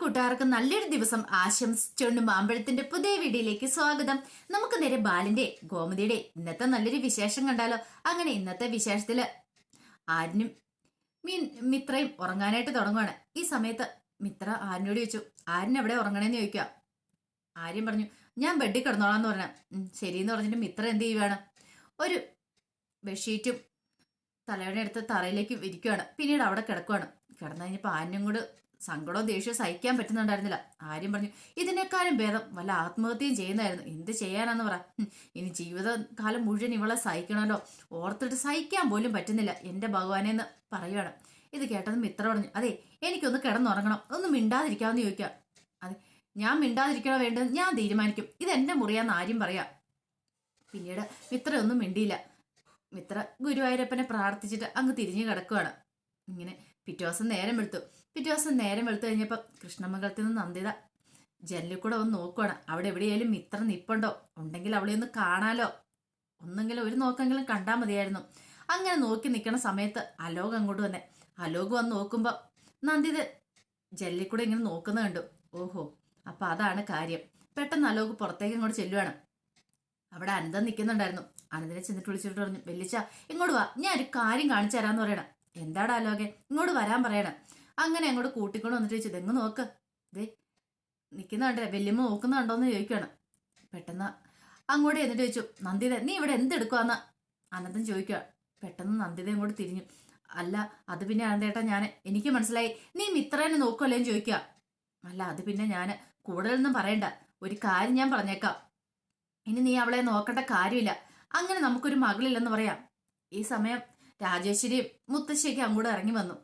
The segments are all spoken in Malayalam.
കൂട്ടുകാർക്ക് നല്ലൊരു ദിവസം ആശംസിച്ചുകൊണ്ട് മാമ്പഴത്തിന്റെ പുതിയ വീഡിയോയിലേക്ക് സ്വാഗതം. നമുക്ക് നേരെ ബാലിന്റെ ഗോമതിയുടെ ഇന്നത്തെ നല്ലൊരു വിശേഷം കണ്ടാലോ? അങ്ങനെ ഇന്നത്തെ വിശേഷത്തിൽ ആരിനും മീൻ മിത്രയും ഉറങ്ങാനായിട്ട് തുടങ്ങുവാണ്. ഈ സമയത്ത് മിത്ര ആരിനോട് ചോദിച്ചു ആരിൻ എവിടെ ഉറങ്ങണേന്ന് ചോദിക്കുക? ആര്യം പറഞ്ഞു ഞാൻ ബെഡിൽ കിടന്നോളാന്ന് ശരി എന്ന് പറഞ്ഞിട്ട് മിത്ര എന്ത് ചെയ്യുവാണ്? ഒരു ബെഡ്ഷീറ്റും തലയുടെ അടുത്ത് തറയിലേക്ക് ഇരിക്കുവാണ്. പിന്നീട് അവിടെ കിടക്കുവാണ്. കിടന്നു കഴിഞ്ഞപ്പോൾ ആരും കൂടെ സങ്കടവും ദേഷ്യവും സഹിക്കാൻ പറ്റുന്നുണ്ടായിരുന്നില്ല. ആര്യം പറഞ്ഞു ഇതിനേക്കാളും ഭേദം വല്ല ആത്മഹത്യയും ചെയ്യുന്നതായിരുന്നു. എന്ത് ചെയ്യാനാന്ന് പറ. ഇനി ജീവിതകാലം മുഴുവൻ ഇവളെ സഹിക്കണമല്ലോ. ഓർത്തിട്ട് സഹിക്കാൻ പോലും പറ്റുന്നില്ല എന്റെ ഭഗവാനെന്ന് പറയുവാണ്. ഇത് കേട്ടത് മിത്ര പറഞ്ഞു അതെ എനിക്കൊന്ന് കിടന്നുറങ്ങണം. ഒന്ന് മിണ്ടാതിരിക്കാമെന്ന് ചോദിക്കാം അതെ ഞാൻ മിണ്ടാതിരിക്കണോ വേണ്ടത് ഞാൻ തീരുമാനിക്കും. ഇത് എന്റെ മുറിയാന്ന് ആര്യം പറയാം. പിന്നീട് മിത്ര ഒന്നും മിണ്ടിയില്ല. മിത്ര ഗുരുവായൂരപ്പനെ പ്രാർത്ഥിച്ചിട്ട് അങ്ങ് തിരിഞ്ഞു കിടക്കുവാണ്. ഇങ്ങനെ പിറ്റേ ദിവസം നേരം വെളുത്തു. പിറ്റേ ദിവസം നേരം വെളുത്തു കഴിഞ്ഞപ്പോൾ കൃഷ്ണമംഗലത്തിൽ നിന്ന് നന്ദിത ജനലിൽ കൂടെ ഒന്ന് നോക്കുവാണ്. അവിടെ എവിടെയായാലും ഇത്ര നിപ്പുണ്ടോ? ഉണ്ടെങ്കിൽ അവളെ ഒന്ന് കാണാലോ? ഒന്നെങ്കിലും ഒരു നോക്കെങ്കിലും കണ്ടാൽ മതിയായിരുന്നു. അങ്ങനെ നോക്കി നിൽക്കുന്ന സമയത്ത് അലോക് അങ്ങോട്ട് വന്നെ. അലോക് വന്ന് നോക്കുമ്പോൾ നന്ദിത ജനലിൽ കൂടെ ഇങ്ങനെ നോക്കുന്ന കണ്ടു. ഓഹോ അപ്പൊ അതാണ് കാര്യം. പെട്ടെന്ന് അലോക് പുറത്തേക്ക് ഇങ്ങോട്ട് ചെല്ലുവാണ്. അവിടെ അനന്തം നിൽക്കുന്നുണ്ടായിരുന്നു അനന്തനെ ചെന്നിട്ട് വിളിച്ചിട്ട് പറഞ്ഞു വെല്ലിച്ച ഇങ്ങോട്ട് വാ. ഞാൻ ഒരു കാര്യം കാണിച്ചു തരാന്ന് പറയണം. എന്താടാ അലോകെ ഇങ്ങോട്ട് വരാൻ പറയണം. അങ്ങനെ അങ്ങോട്ട് കൂട്ടിക്കൊണ്ട് വന്നിട്ട് ചോദിച്ചു ഇതെങ്ങ് നോക്ക്? ദേ നിൽക്കുന്നുണ്ടേ വല്യമ്മ നോക്കുന്നുണ്ടോന്ന് ചോദിക്കുകയാണ്. പെട്ടെന്ന് അങ്ങോട്ട് എന്നിട്ട് ചോദിച്ചു നന്ദിത നീ ഇവിടെ എന്തെടുക്കുവാന്ന് അനന്തം ചോദിക്കുക. പെട്ടെന്ന് നന്ദിത അങ്ങോട്ട് തിരിഞ്ഞു. അല്ല അത് പിന്നെ അനന്തേട്ടാ ഞാൻ എനിക്ക് മനസ്സിലായി. നീ മിത്രേനെ നോക്കുമല്ലേന്ന് ചോദിക്കുക. അല്ല അത് പിന്നെ ഞാൻ കൂടുതലൊന്നും പറയണ്ട. ഒരു കാര്യം ഞാൻ പറഞ്ഞേക്കാം. ഇനി നീ അവളെ നോക്കേണ്ട കാര്യമില്ല. അങ്ങനെ നമുക്കൊരു മകളില്ലെന്ന് പറയാം. ഈ സമയം രാജേശ്വരിയും മുത്തശ്ശിയൊക്കെ അങ്ങോട്ട് ഇറങ്ങി വന്നു.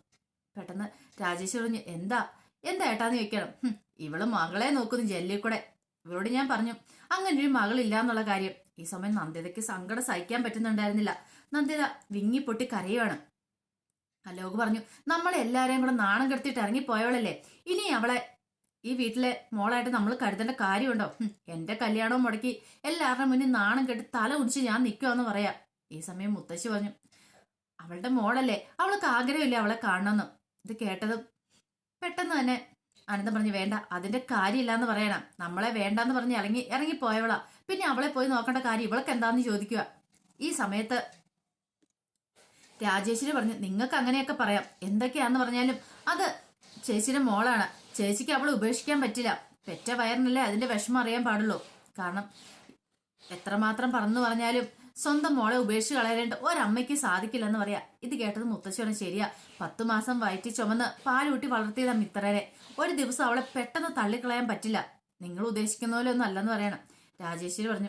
പെട്ടെന്ന് രാജേശ്വരി പറഞ്ഞു എന്താ? എന്താ ഏട്ടാന്ന് ചോദിക്കണം? "ഹും, ഇവൾ മകളെ നോക്കുന്നു ജെല്ലി കൂടെ. ഇവളോട് ഞാൻ പറഞ്ഞു അങ്ങനെ ഒരു മകളില്ല എന്നുള്ള കാര്യം. ഈ സമയം നന്ദിതയ്ക്ക് സങ്കടം സഹിക്കാൻ പറ്റുന്നുണ്ടായിരുന്നില്ല. നന്ദിത വിങ്ങിപ്പൊട്ടി കരയുവാണ്. അലോക് പറഞ്ഞു നമ്മളെ എല്ലാരെയും കൂടെ നാണം കെടുത്തിട്ട് ഇറങ്ങിപ്പോയവളല്ലേ? ഇനി അവളെ ഈ വീട്ടിലെ മോളായിട്ട് നമ്മൾ കരുതേണ്ട കാര്യമുണ്ടോ? എന്റെ കല്യാണവും മുടക്കി എല്ലാവരുടെ മുന്നിൽ നാണം കെട്ടി തല കുടിച്ച് ഞാൻ നിൽക്കുവാന്ന് പറയാം. ഈ സമയം മുത്തശ്ശി പറഞ്ഞു അവളുടെ മോളല്ലേ? അവൾക്ക് ആഗ്രഹമില്ല അവളെ കാണണമെന്ന്? ഇത് കേട്ടതും പെട്ടെന്ന് തന്നെ അനന്തം പറഞ്ഞു വേണ്ട അതിന്റെ കാര്യമില്ല എന്ന് പറയണം. നമ്മളെ വേണ്ടാന്ന് പറഞ്ഞ് ഇറങ്ങി ഇറങ്ങിപ്പോയവളാ. പിന്നെ അവളെ പോയി നോക്കേണ്ട കാര്യം ഇവൾക്ക് എന്താന്ന് ചോദിക്കുക? ഈ സമയത്ത് രാജേശ്വരി പറഞ്ഞു നിങ്ങൾക്ക് അങ്ങനെയൊക്കെ പറയാം. എന്തൊക്കെയാന്ന് പറഞ്ഞാലും അത് ചേച്ചിയുടെ മോളാണ്. ചേച്ചിക്ക് അവളെ ഉപേക്ഷിക്കാൻ പറ്റില്ല. പെറ്റ വയറിനല്ലേ അതിന്റെ വിഷമം അറിയാൻ പാടുള്ളൂ. കാരണം എത്രമാത്രം പറഞ്ഞു പറഞ്ഞാലും സ്വന്തം മോളെ ഉപേക്ഷിച്ച് കളയേണ്ട ഒരമ്മയ്ക്ക് സാധിക്കില്ലെന്ന് പറയാ. ഇത് കേട്ടത് മുത്തശ്ശിയോടെ ശരിയാ. പത്തു മാസം വയറ്റി ചുമന്ന് പാലൂട്ടി വളർത്തിയതാ മിത്രനെ ഒരു ദിവസം അവളെ പെട്ടെന്ന് തള്ളിക്കളയാൻ പറ്റില്ല. നിങ്ങൾ ഉദ്ദേശിക്കുന്ന പോലെ ഒന്നും അല്ലെന്ന് പറയണം. രാജേശ്വരി പറഞ്ഞു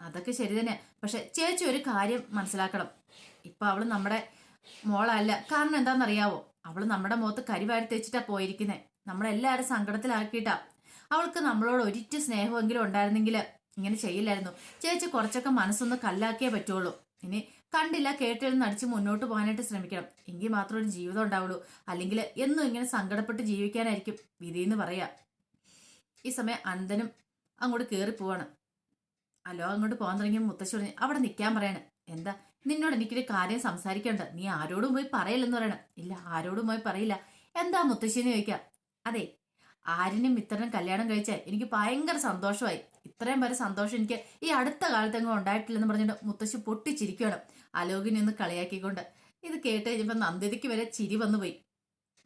അതൊക്കെ ശരി തന്നെ. പക്ഷെ ചേച്ചി ഒരു കാര്യം മനസ്സിലാക്കണം. ഇപ്പൊ അവൾ നമ്മുടെ മോളല്ല. കാരണം എന്താണെന്നറിയാവോ? അവൾ നമ്മുടെ മുഖത്ത് കരിവാരി തേച്ചിട്ടാ പോയിരിക്കുന്നേ. നമ്മളെല്ലാരും സങ്കടത്തിലാക്കിയിട്ടാ. അവൾക്ക് നമ്മളോട് ഒരിറ്റ് സ്നേഹമെങ്കിലും ഉണ്ടായിരുന്നെങ്കിൽ ഇങ്ങനെ ചെയ്യില്ലായിരുന്നു. ചേച്ചി കുറച്ചൊക്കെ മനസ്സൊന്ന് കല്ലാക്കിയേ പറ്റുള്ളൂ. ഇനി കണ്ടില്ല കേട്ടില്ലെന്ന് അടിച്ച് മുന്നോട്ട് പോകാനായിട്ട് ശ്രമിക്കണം. എങ്കിൽ മാത്രം ഒരു ജീവിതം ഉണ്ടാവുള്ളൂ. അല്ലെങ്കിൽ എന്നും ഇങ്ങനെ സങ്കടപ്പെട്ട് ജീവിക്കാനായിരിക്കും വിധി എന്ന് പറയാ. ഈ സമയം അന്തനും അങ്ങോട്ട് കയറി പോവാണ്. അലോ അങ്ങോട്ട് പോകാൻ തുടങ്ങിയ മുത്തശ്ശി പറഞ്ഞു അവിടെ നിൽക്കാൻ പറയാണ്. എന്താ? നിന്നോട് എനിക്കൊരു കാര്യം സംസാരിക്കണ്ട. നീ ആരോടും പോയി പറയില്ലെന്ന് പറയണം. ഇല്ല ആരോടും പോയി പറയില്ല. എന്താ മുത്തശ്ശിന്ന് ചോദിക്കാം? അതെ ആരിനും മിത്രനും കല്യാണം കഴിച്ചാൽ എനിക്ക് ഭയങ്കര സന്തോഷമായി. ഇത്രയും വരെ സന്തോഷം എനിക്ക് ഈ അടുത്ത കാലത്തെങ്ങും ഉണ്ടായിട്ടില്ലെന്ന് പറഞ്ഞിട്ട് മുത്തശ്ശി പൊട്ടിച്ചിരിക്കുകയാണ്. അലോകിനെ ഒന്ന് കളിയാക്കിക്കൊണ്ട്. ഇത് കേട്ട് കഴിഞ്ഞപ്പോൾ നന്ദിതയ്ക്ക് വരെ ചിരി വന്നു പോയി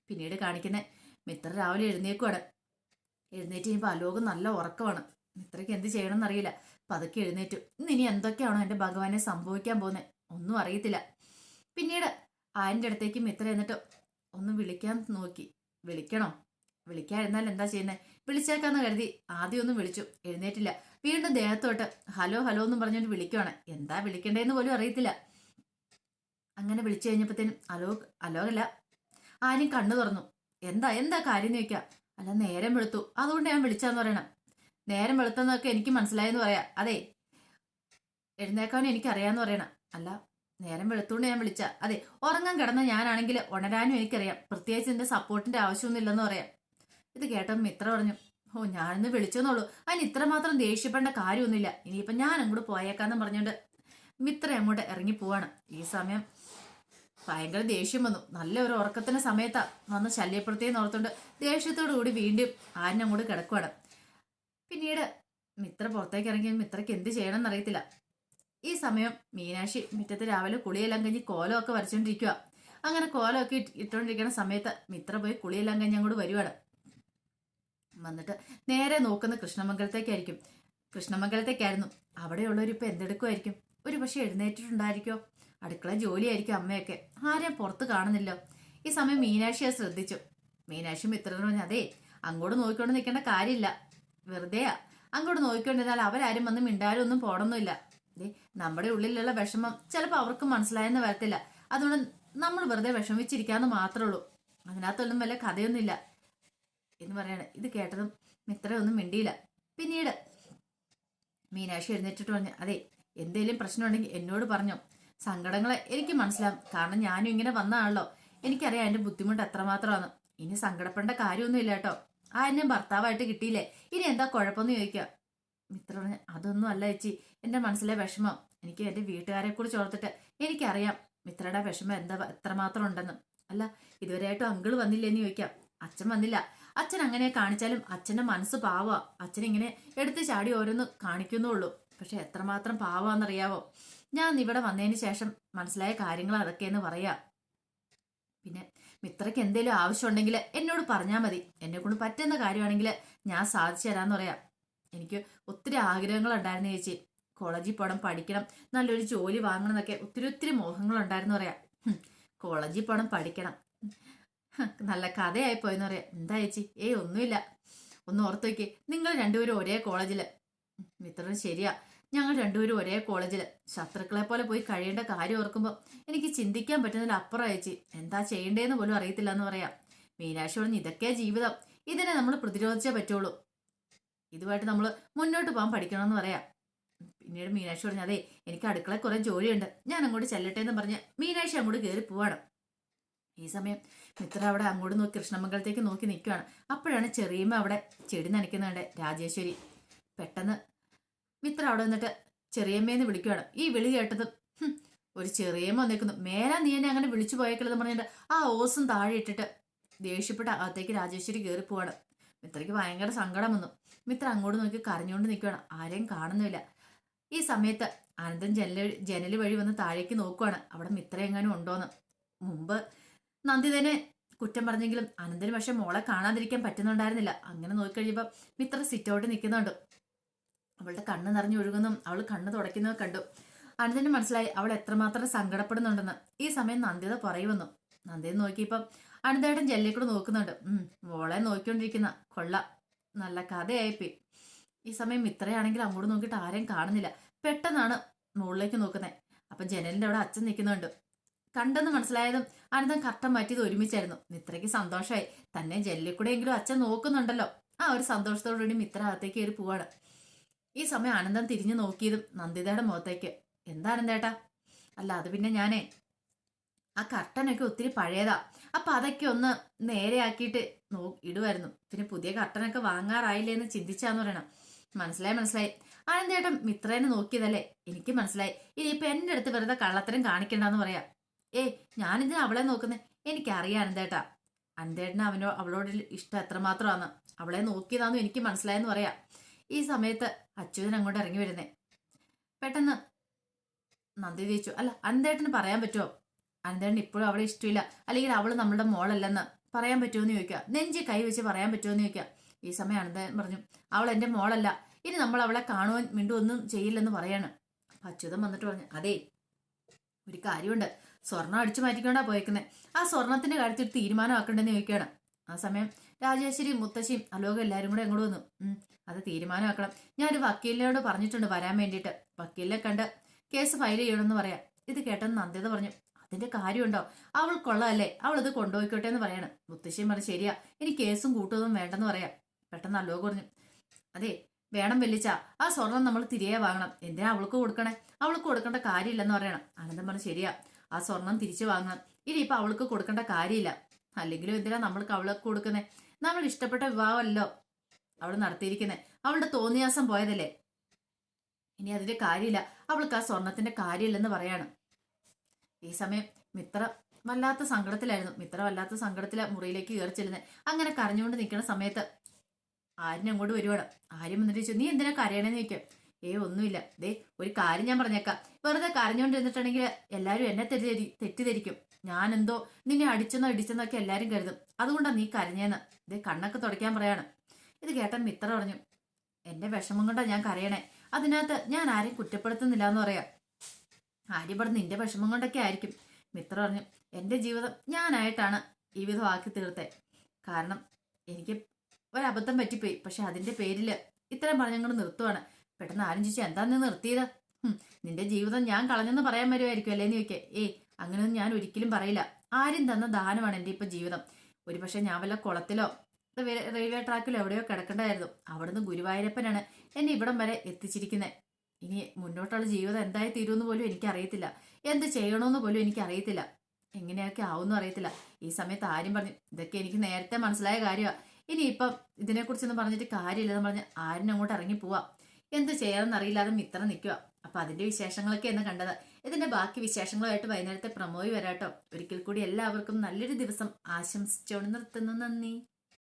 പിന്നീട് കാണിക്കുന്ന മിത്ര രാവിലെ എഴുന്നേക്കുവാണ്. എഴുന്നേറ്റ് കഴിയുമ്പോൾ അലോകം നല്ല ഉറക്കമാണ്. മിത്രയ്ക്ക് എന്ത് ചെയ്യണമെന്ന് അറിയില്ല. പതുക്കെ എഴുന്നേറ്റു. ഇന്ന് ഇനി എന്തൊക്കെയാണോ എന്റെ ഭഗവാനെ സംഭവിക്കാൻ പോകുന്നത് ഒന്നും അറിയത്തില്ല. പിന്നീട് ആയന്റെ അടുത്തേക്ക് മിത്ര എന്നിട്ട് ഒന്ന് വിളിക്കാൻ നോക്കി. വിളിക്കണോ? വിളിക്കാതിരുന്നാൽ എന്താ ചെയ്യുന്നത് വിളിച്ചേക്കാന്ന് കരുതി ആദ്യം ഒന്നും വിളിച്ചു. എഴുന്നേറ്റില്ല. വീണ്ടും ദേഹത്തോട്ട് ഹലോ ഹലോ എന്നും പറഞ്ഞുകൊണ്ട് വിളിക്കുവാണ്. എന്താ വിളിക്കണ്ടേന്ന് പോലും അറിയത്തില്ല. അങ്ങനെ വിളിച്ചു കഴിഞ്ഞപ്പോഴത്തേനും അലോ അലോകല്ല ആരും കണ്ണു തുറന്നു. എന്താ എന്താ കാര്യം എന്ന് ചോദിക്കാം. അല്ല നേരം വെളുത്തു. അതുകൊണ്ട് ഞാൻ വിളിച്ചാന്ന് പറയണം. നേരം വെളുത്തെന്നൊക്കെ എനിക്ക് മനസ്സിലായെന്ന് പറയാം. അതെ എഴുന്നേക്കാനും എനിക്കറിയാന്ന് പറയണം. അല്ല നേരം വെളുത്തുകൊണ്ട് ഞാൻ വിളിച്ച. അതെ ഉറങ്ങാൻ കിടന്ന ഞാനാണെങ്കിൽ ഉണരാനും എനിക്കറിയാം. പ്രത്യേകിച്ച് എന്റെ സപ്പോർട്ടിന്റെ ആവശ്യമൊന്നുമില്ലെന്ന് പറയാം. ഇത് കേട്ടപ്പോൾ മിത്ര പറഞ്ഞു ഓ ഞാനിന്ന് വിളിച്ചെന്നുള്ളൂ അതിന് ഇത്രമാത്രം ദേഷ്യപ്പെടേണ്ട കാര്യമൊന്നുമില്ല. ഇനിയിപ്പം ഞാൻ അങ്ങോട്ട് പോയേക്കാന്ന് പറഞ്ഞുകൊണ്ട് മിത്ര അങ്ങോട്ട് ഇറങ്ങി പോവാണ്. ഈ സമയം ഭയങ്കര ദേഷ്യം വന്നു. നല്ല ഒരു ഉറക്കത്തിന്റെ സമയത്താ വന്ന് ശല്യപ്പെടുത്തിയെന്ന് ഓർത്തുകൊണ്ട് ദേഷ്യത്തോടു കൂടി വീണ്ടും ആരിനെ അങ്ങോട്ട് കിടക്കുവാണ്. പിന്നീട് മിത്ര പുറത്തേക്ക് ഇറങ്ങിയ മിത്രയ്ക്ക് എന്ത് ചെയ്യണമെന്ന് അറിയത്തില്ല. ഈ സമയം മീനാക്ഷി മുറ്റത്ത് രാവിലെ കുളിയെല്ലാം കഴിഞ്ഞ് കോലമൊക്കെ വരച്ചോണ്ടിരിക്കുക അങ്ങനെ കോലമൊക്കെ ഇട്ടുകൊണ്ടിരിക്കുന്ന സമയത്ത് മിത്ര പോയി കുളിയെല്ലാം കഴിഞ്ഞ് അങ്ങോട്ട് വരുവാണ്. വന്നിട്ട് നേരെ നോക്കുന്ന കൃഷ്ണമംഗലത്തേക്കായിരിക്കും. കൃഷ്ണമംഗലത്തേക്കായിരുന്നു. അവിടെയുള്ളവർ ഇപ്പൊ എന്തെടുക്കുമായിരിക്കും ഒരു പക്ഷെ എഴുന്നേറ്റിട്ടുണ്ടായിരിക്കോ? അടുക്കള ജോലിയായിരിക്കും അമ്മയൊക്കെ. ആരെയും പുറത്ത് കാണുന്നില്ല. ഈ സമയം മീനാക്ഷിയെ ശ്രദ്ധിച്ചു. മീനാക്ഷി മിത്രനോട് പറഞ്ഞു അതേ അങ്ങോട്ട് നോക്കിക്കൊണ്ട് നിൽക്കേണ്ട കാര്യമില്ല. വെറുതെയാ. അങ്ങോട്ട് നോക്കിക്കൊണ്ടിരുന്നാൽ അവരാരും വന്ന് മിണ്ടാരും ഒന്നും പോടൊന്നുമില്ല നമ്മുടെ ഉള്ളിലുള്ള വിഷമം ചിലപ്പോൾ അവർക്ക് മനസ്സിലായെന്ന് വരത്തില്ല. അതുകൊണ്ട് നമ്മൾ വെറുതെ വിഷമിച്ചിരിക്കാന്ന് മാത്രമേ ഉള്ളൂ. അതിനകത്തൊന്നും വല്ല കഥയൊന്നുമില്ല. എന്ന് പറയാണ്. ഇത് കേട്ടതും മിത്രയൊന്നും മിണ്ടിയില്ല. പിന്നീട് മീനാക്ഷി എഴുന്നേറ്റിട്ട് പറഞ്ഞു അതെ എന്തേലും പ്രശ്നമുണ്ടെങ്കിൽ എന്നോട് പറഞ്ഞു. സങ്കടങ്ങളെ എനിക്ക് മനസ്സിലാവും. കാരണം ഞാനും ഇങ്ങനെ വന്നതാണല്ലോ. എനിക്കറിയാം അതിന്റെ ബുദ്ധിമുട്ട് എത്രമാത്രമാണ്. ഇനി സങ്കടപ്പെടേണ്ട കാര്യമൊന്നുമില്ല കേട്ടോ. ആ എന്നെ ഭർത്താവായിട്ട് കിട്ടിയില്ലേ? ഇനി എന്താ കുഴപ്പമെന്ന് ചോദിക്കുക. മിത്ര പറഞ്ഞു അതൊന്നും അല്ല ചേച്ചി. എന്റെ മനസ്സിലെ വിഷമം. എനിക്ക് എന്റെ വീട്ടുകാരെ കുറിച്ച് ഓർത്തിട്ട് എനിക്കറിയാം മിത്രയുടെ വിഷമം എന്താ എത്രമാത്രം ഉണ്ടെന്ന്. അല്ല ഇതുവരെയായിട്ടും അങ്കിൾ വന്നില്ലേന്ന് ചോദിക്കാം. അച്ഛൻ വന്നില്ല. അച്ഛൻ അങ്ങനെ കാണിച്ചാലും അച്ഛന്റെ മനസ്സ് പാവാ. അച്ഛൻ ഇങ്ങനെ എടുത്ത് ചാടി ഓരോന്ന് കാണിക്കുന്നുള്ളൂ പക്ഷെ എത്രമാത്രം പാവാന്നറിയാവോ? ഞാൻ ഇവിടെ വന്നതിന് ശേഷം മനസ്സിലായ കാര്യങ്ങൾ അതൊക്കെയെന്ന് പറയാ. പിന്നെ മിത്രയ്ക്ക് എന്തെങ്കിലും ആവശ്യമുണ്ടെങ്കിൽ എന്നോട് പറഞ്ഞാൽ മതി. എന്നെ കൊണ്ട് പറ്റുന്ന കാര്യമാണെങ്കിൽ ഞാൻ സാധിച്ചു തരാന്ന് പറയാം. എനിക്ക് ഒത്തിരി ആഗ്രഹങ്ങൾ ഉണ്ടായിരുന്നു ചേച്ചി. കോളേജിൽ പോകണം പഠിക്കണം നല്ലൊരു ജോലി വാങ്ങണം എന്നൊക്കെ ഒത്തിരി ഒത്തിരി മോഹങ്ങൾ ഉണ്ടായിരുന്നു പറയാം. കോളേജിൽ പോകണം പഠിക്കണം. നല്ല കഥയായി പോയെന്ന് പറയാം. എന്താ ചേച്ചി? ഏയ് ഒന്നുമില്ല. ഒന്ന് ഓർത്ത് നോക്കി നിങ്ങൾ രണ്ടുപേരും ഒരേ കോളേജിൽ. മിത്രൻ ശരിയാ. ഞങ്ങൾ രണ്ടുപേരും ഒരേ കോളേജിൽ. ശത്രുക്കളെ പോലെ പോയി കഴിയേണ്ട കാര്യം ഓർക്കുമ്പോൾ എനിക്ക് ചിന്തിക്കാൻ പറ്റുന്നതിൽ അപ്പുറം അയച്ചി എന്താ ചെയ്യേണ്ടതെന്ന് പോലും അറിയത്തില്ല എന്ന് പറയാം. മീനാക്ഷി പറഞ്ഞു ഇതൊക്കെ ജീവിതം. ഇതിനെ നമ്മൾ പ്രതിരോധിച്ചേ പറ്റുള്ളൂ. ഇതുമായിട്ട് നമ്മൾ മുന്നോട്ട് പോകാൻ പഠിക്കണമെന്ന് പറയാം. പിന്നീട് മീനാക്ഷി പറഞ്ഞു അതെ എനിക്ക് അടുക്കള കുറേ ജോലിയുണ്ട്. ഞാൻ അങ്ങോട്ട് ചെല്ലട്ടെ എന്ന് പറഞ്ഞ് മീനാക്ഷി അങ്ങോട്ട് കയറി പോവാണ്. ഈ സമയം മിത്ര അവിടെ അങ്ങോട്ട് നോക്കി കൃഷ്ണമംഗലത്തേക്ക് നോക്കി നിൽക്കുകയാണ് അപ്പോഴാണ് ചെറിയമ്മ അവിടെ ചെടി നനയ്ക്കുന്നുണ്ട്. രാജേശ്വരി പെട്ടെന്ന് മിത്ര അവിടെ നിന്നിട്ട് ചെറിയമ്മേന്ന് വിളിക്കുകയാണ് ഈ വിളി കേട്ടത് "ഹും, ഒരു ചെറിയമ്മ വന്നേക്കുന്നു. മേലാ നീ എന്നെ അങ്ങനെ വിളിച്ചു പോയേക്കലെന്ന് പറഞ്ഞിട്ട് ആ ഓസും താഴെ ഇട്ടിട്ട് ദേഷ്യപ്പെട്ട് അകത്തേക്ക് രാജേശ്വരി കയറി പോവാണ്. മിത്രയ്ക്ക് ഭയങ്കര സങ്കടം വന്നു. മിത്ര അങ്ങോട്ട് നോക്കി കരഞ്ഞുകൊണ്ട് നിൽക്കുകയാണ് ആരെയും കാണുന്നില്ല. ഈ സമയത്ത് അനന്തൻ ജനൽ ജനൽ വഴി വന്ന് താഴേക്ക് നോക്കുവാണ്. അവിടെ മിത്ര എങ്ങാനും ഉണ്ടോന്ന്. മുമ്പ് നന്ദിതനെ കുറ്റം പറഞ്ഞെങ്കിലും അനന്തന് പക്ഷെ മോളെ കാണാതിരിക്കാൻ പറ്റുന്നുണ്ടായിരുന്നില്ല. അങ്ങനെ നോക്കിക്കഴിയുമ്പോൾ മിത്ര സിറ്റ് ഔട്ട് നിൽക്കുന്നുണ്ട് അവളുടെ കണ്ണ് നിറഞ്ഞു ഒഴുകുന്നതും അവൾ കണ്ണ് തുടയ്ക്കുന്നതും കണ്ടു. അനന്തന് മനസ്സിലായി അവൾ എത്രമാത്രം സങ്കടപ്പെടുന്നുണ്ടെന്ന്. ഈ സമയം നന്ദിത പറയുമെന്നു നന്ദിത നോക്കിയപ്പം അനന്തേട്ടൻ ജെല്ലിക്കൂടെ നോക്കുന്നുണ്ട്. ഉം മോളെ നോക്കിക്കൊണ്ടിരിക്കുന്ന. കൊള്ള നല്ല കഥയായിപ്പി ഈ സമയം മിത്രയാണെങ്കിൽ അങ്ങോട്ട് നോക്കിയിട്ട് ആരെയും കാണുന്നില്ല. പെട്ടെന്നാണ് മുകളിലേക്ക് നോക്കുന്നത് അപ്പൊ ജനലിന്റെ അവിടെ അച്ഛൻ നിൽക്കുന്നുണ്ട് കണ്ടെന്ന് മനസ്സിലായതും അനന്തം കട്ടം മാറ്റിയത് ഒരുമിച്ചായിരുന്നു. മിത്രയ്ക്ക് സന്തോഷമായി തന്നെ ജെല്ലിക്കൂടെയെങ്കിലും അച്ഛൻ നോക്കുന്നുണ്ടല്ലോ. ആ ഒരു സന്തോഷത്തോടുകൂടി മിത്ര അകത്തേക്ക് കയറി പോവാണ്. ഈ സമയം ആനന്ദം തിരിഞ്ഞു നോക്കിയതും നന്ദിതയുടെ മുഖത്തേക്ക്. എന്താ ആനന്ദേട്ടാ അല്ല അത് പിന്നെ ഞാനേ. ആ കർട്ടനൊക്കെ ഒത്തിരി പഴയതാ. അപ്പൊ അതൊക്കെ ഒന്ന് നേരെയാക്കിയിട്ട് നോ ഇടുമായിരുന്നു പിന്നെ പുതിയ കർട്ടനൊക്കെ വാങ്ങാറായില്ലേ എന്ന് ചിന്തിച്ചാന്ന് പറയണം. മനസ്സിലായി മനസ്സിലായി. ആനന്ദേട്ടൻ മിത്രേനെ നോക്കിയതല്ലേ? എനിക്ക് മനസ്സിലായി. ഇനിയിപ്പൊ എന്റെ അടുത്ത് വെറുതെ കള്ളത്തരം കാണിക്കണ്ടെന്ന് പറയാം. ഏയ് ഞാനിതിന് അവളെ നോക്കുന്നേ. എനിക്കറിയാം അനന്തേട്ടാ. അനന്തേട്ടന് അവനോ അവളോട് ഇഷ്ടം എത്രമാത്രമാണ് അവളെ നോക്കിയതാന്ന് എനിക്ക് മനസ്സിലായെന്ന് പറയാം. ഈ സമയത്ത് അച്യുതൻ അങ്ങോട്ട് ഇറങ്ങി വരുന്നേ. പെട്ടെന്ന് നന്ദി ചോദിച്ചു. അല്ല അനന്തേട്ടന് പറയാൻ പറ്റുമോ അനന്തേട്ടൻ ഇപ്പോഴും അവളെ ഇഷ്ടമില്ല. അല്ലെങ്കിൽ അവൾ നമ്മളുടെ മോളല്ലെന്ന് പറയാൻ പറ്റുമോ എന്ന് ചോദിക്കുക. നെഞ്ചി കൈ വെച്ച് പറയാൻ പറ്റുമോ എന്ന് ചോദിക്കുക. ഈ സമയം അനന്തൻ പറഞ്ഞു അവൾ എന്റെ മോളല്ല. ഇനി നമ്മൾ അവളെ കാണുവാൻ മിണ്ടുവൊന്നും ചെയ്യില്ലെന്ന് പറയാണ്. അച്യുതൻ വന്നിട്ട് പറഞ്ഞു അതെ ഒരു കാര്യമുണ്ട്. സ്വർണം അടിച്ചു മാറ്റിക്കൊണ്ടാ പോയേക്കുന്നത് ആ സ്വർണത്തിന്റെ കാര്യത്തിൽ ഒരു തീരുമാനമാക്കണ്ടെന്ന് ചോദിക്കുകയാണ്. ആ സമയം രാജേശ്വരി മുത്തശ്ശിയും അലോകം എല്ലാവരും കൂടെ അങ്ങോട്ട് വന്നു. അത് തീരുമാനമാക്കണം. ഒരു വക്കീലിനോട് പറഞ്ഞിട്ടുണ്ട് വരാൻ വേണ്ടിയിട്ട്. വക്കീലിനെ കണ്ട് കേസ് ഫയൽ ചെയ്യണമെന്ന് പറയാം. ഇത് കേട്ടെന്ന് നന്ദിത പറഞ്ഞു. അതിന്റെ കാര്യമുണ്ടോ? അവൾ കൊള്ളാല്ലേ? അവൾ ഇത് കൊണ്ടുപോയിക്കോട്ടെ എന്ന് പറയാണ്. മുത്തശ്ശിയും പറഞ്ഞു ശരിയാ. ഇനി കേസും കൂട്ടൊന്നും വേണ്ടെന്ന് പറയാം. പെട്ടെന്ന് അലോക് പറഞ്ഞു. അതെ വേണം വെല്ലിച്ച ആ സ്വർണം നമ്മൾ തിരികെ വാങ്ങണം. എന്തിനാ അവൾക്ക് കൊടുക്കണേ? അവൾക്ക് കൊടുക്കേണ്ട കാര്യമില്ലെന്ന് പറയണം. അനന്തം പറഞ്ഞു ശരിയാ. ആ സ്വർണം തിരിച്ചു വാങ്ങണം ഇനിയിപ്പോൾ അവൾക്ക് കൊടുക്കേണ്ട കാര്യമില്ല. അല്ലെങ്കിലും എന്തിനാ നമ്മൾക്ക് അവൾക്ക് കൊടുക്കുന്നേ? നമ്മൾ ഇഷ്ടപ്പെട്ട വിവാഹമല്ലോ അവൾ നടത്തിയിരിക്കുന്നത് അവളുടെ തോന്നിയാസം പോയതല്ലേ? ഇനി അതിന്റെ കാര്യമില്ല. അവൾക്ക് ആ സ്വർണത്തിന്റെ കാര്യമില്ലെന്ന് പറയാണ്. ഈ സമയം മിത്ര വല്ലാത്ത സങ്കടത്തിലായിരുന്നു. മിത്ര വല്ലാത്ത സങ്കടത്തില മുറിയിലേക്ക് കയറി ചെല്ലുന്നത് അങ്ങനെ കരഞ്ഞുകൊണ്ട് നിൽക്കുന്ന സമയത്ത് ആര്യൻ അങ്ങോട്ട് വരുവാണ്. ആര്യം എന്നിട്ട് ചോദിച്ചു നീ എന്തിനാ കരയണേന്ന് ചോദിക്കാം? ഏ ഒന്നുമില്ല. ദേ ഒരു കാര്യം ഞാൻ പറഞ്ഞേക്കാം. വെറുതെ കരഞ്ഞുകൊണ്ടിരുന്നിട്ടുണ്ടെങ്കിൽ എല്ലാവരും എന്നെ തെറ്റിദ്ധരി തെറ്റിദ്ധരിക്കും. ഞാൻ എന്തോ നിന്നെ അടിച്ചെന്നോ ഇടിച്ചെന്നോ ഒക്കെ എല്ലാവരും കരുതും. അതുകൊണ്ടാണ് നീ കരഞ്ഞേന്ന്. ഇത് കണ്ണൊക്കെ തുടയ്ക്കാൻ പറയാണ്. ഇത് കേട്ട മിത്ര പറഞ്ഞു എന്റെ വിഷമം കൊണ്ടാ ഞാൻ കരയണേ. അതിനകത്ത് ഞാൻ ആരെയും കുറ്റപ്പെടുത്തുന്നില്ല എന്ന് പറയാം ആര്യപ്പെടുന്ന നിന്റെ വിഷമം കൊണ്ടൊക്കെ ആയിരിക്കും. മിത്ര പറഞ്ഞു എന്റെ ജീവിതം ഞാനായിട്ടാണ് ഈ വിധം ആക്കി തീർത്തെ. കാരണം എനിക്ക് ഒരബദ്ധം പറ്റിപ്പോയി. പക്ഷെ അതിന്റെ പേരിൽ ഇത്തരം പറഞ്ഞങ്ങൾ നിർത്തുവാണ്. പെട്ടെന്ന് ആരും ചോദിച്ചു എന്താ നീ നിർത്തിയത്? നിന്റെ ജീവിതം ഞാൻ കളഞ്ഞെന്ന് പറയാൻ വരുമായിരിക്കും അല്ലേന്ന് ചോദിക്കേ ഏയ് അങ്ങനെയൊന്നും ഞാൻ ഒരിക്കലും പറയില്ല. ആരും തന്ന ദാനമാണ് എന്റെ ഇപ്പൊ ജീവിതം. ഒരു പക്ഷെ ഞാൻ വല്ല കുളത്തിലോ റെയിൽവേ- ട്രാക്കിലോ എവിടെയോ കിടക്കേണ്ടായിരുന്നു. അവിടുന്ന് ഗുരുവായൂരപ്പനാണ് എന്നെ ഇവിടം വരെ എത്തിച്ചിരിക്കുന്നത് ഇനി മുന്നോട്ടുള്ള ജീവിതം എന്തായി തീരുമെന്ന് പോലും എനിക്കറിയത്തില്ല. എന്ത് ചെയ്യണമെന്ന് പോലും എനിക്കറിയത്തില്ല. എങ്ങനെയൊക്കെ ആവുമെന്നും അറിയത്തില്ല. ഈ സമയത്ത് ആരും പറഞ്ഞു ഇതൊക്കെ എനിക്ക് നേരത്തെ മനസ്സിലായ കാര്യമാണ് ഇനിയിപ്പം ഇതിനെക്കുറിച്ചൊന്നും പറഞ്ഞിട്ട് കാര്യമില്ലെന്ന് പറഞ്ഞ് ആരും അങ്ങോട്ട് ഇറങ്ങി പോവാം? എന്ത് ചെയ്യാമെന്ന് അറിയില്ലാതെ മിത്ര നിൽക്കുക അപ്പൊ അതിന്റെ വിശേഷങ്ങളൊക്കെ എന്ന് കണ്ടത്. ഇതിന്റെ ബാക്കി വിശേഷങ്ങളുമായിട്ട് വൈകുന്നേരത്തെ പ്രമോയി വരാട്ടോ. ഒരിക്കൽ കൂടി എല്ലാവർക്കും നല്ലൊരു ദിവസം ആശംസിച്ചോണ്ട് നിർത്തുന്നു. നന്ദി.